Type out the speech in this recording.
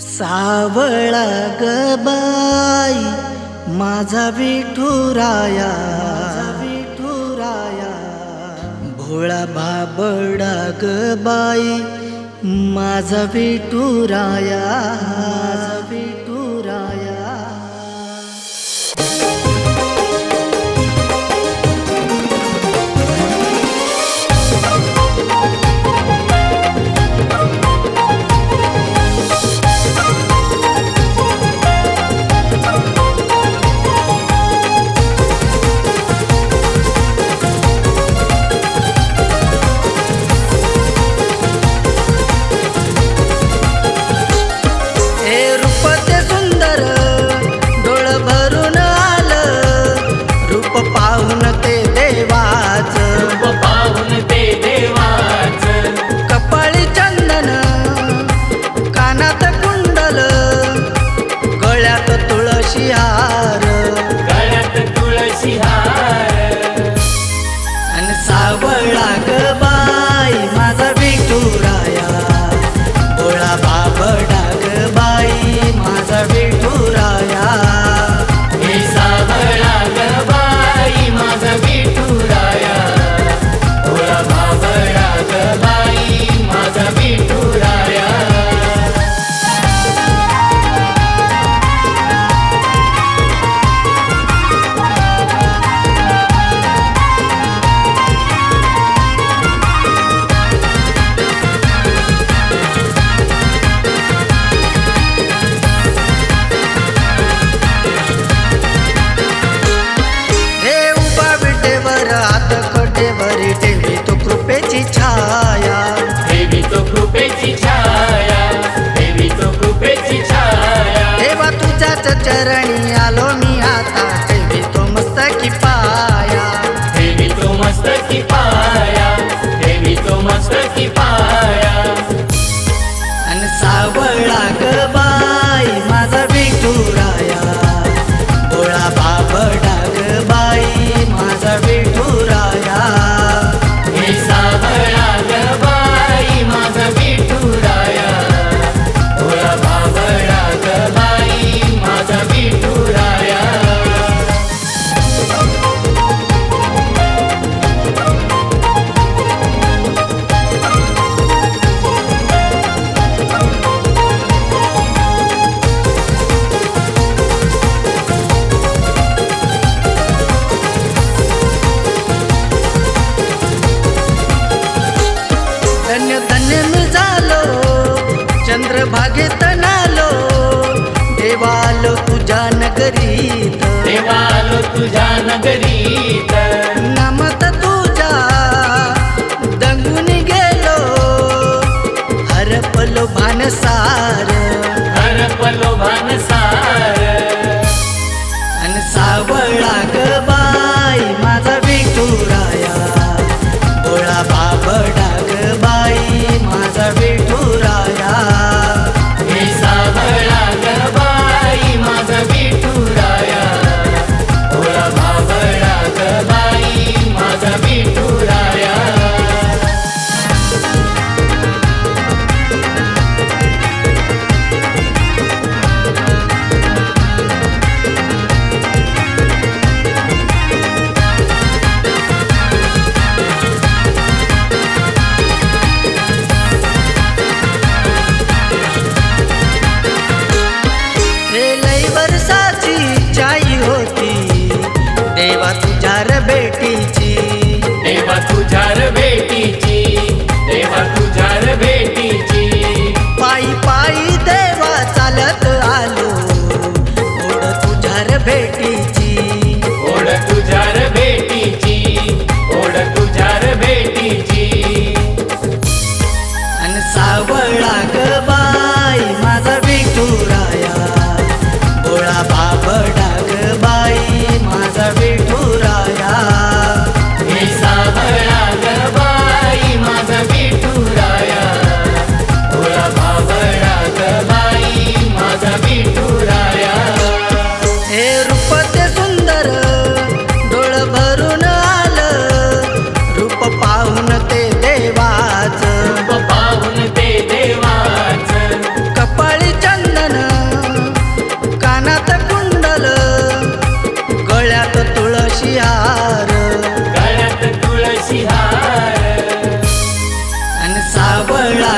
सावळा गबाई माझा विठुराया. विठुराया. भोळा बाबडा गबाई माझा विठुराया. तुळशी आर नगर भागेत नालो देवालो तुझ्या नगरीत. देवालो तुझ्या नगरीत. नमत तुझा दंगून गेलो हरपलो भानसा तुझ्यार बेटीची देवा तुझ्यार बेटीची देवा तुझ्यार बेटीची पायी पायी देवा चालत आलो. ओढ तुझ्यार बेटीची ओढ तुझ्यार बेटीची ओढ तुझ्यार बेटीची आणि सावळ सावळा